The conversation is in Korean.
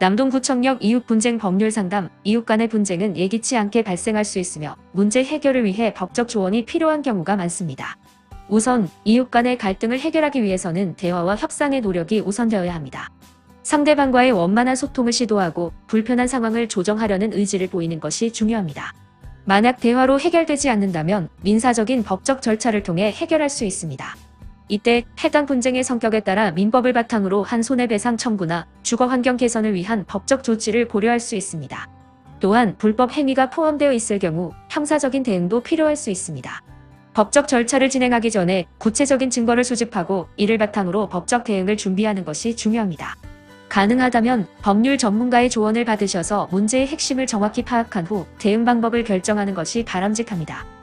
남동구청역 이웃 분쟁 법률 상담, 이웃 간의 분쟁은 예기치 않게 발생할 수 있으며 문제 해결을 위해 법적 조언이 필요한 경우가 많습니다. 우선 이웃 간의 갈등을 해결하기 위해서는 대화와 협상의 노력이 우선되어야 합니다. 상대방과의 원만한 소통을 시도하고 불편한 상황을 조정하려는 의지를 보이는 것이 중요합니다. 만약 대화로 해결되지 않는다면 민사적인 법적 절차를 통해 해결할 수 있습니다. 이때 해당 분쟁의 성격에 따라 민법을 바탕으로 한 손해배상 청구나 주거 환경 개선을 위한 법적 조치를 고려할 수 있습니다. 또한 불법 행위가 포함되어 있을 경우 형사적인 대응도 필요할 수 있습니다. 법적 절차를 진행하기 전에 구체적인 증거를 수집하고 이를 바탕으로 법적 대응을 준비하는 것이 중요합니다. 가능하다면 법률 전문가의 조언을 받으셔서 문제의 핵심을 정확히 파악한 후 대응 방법을 결정하는 것이 바람직합니다.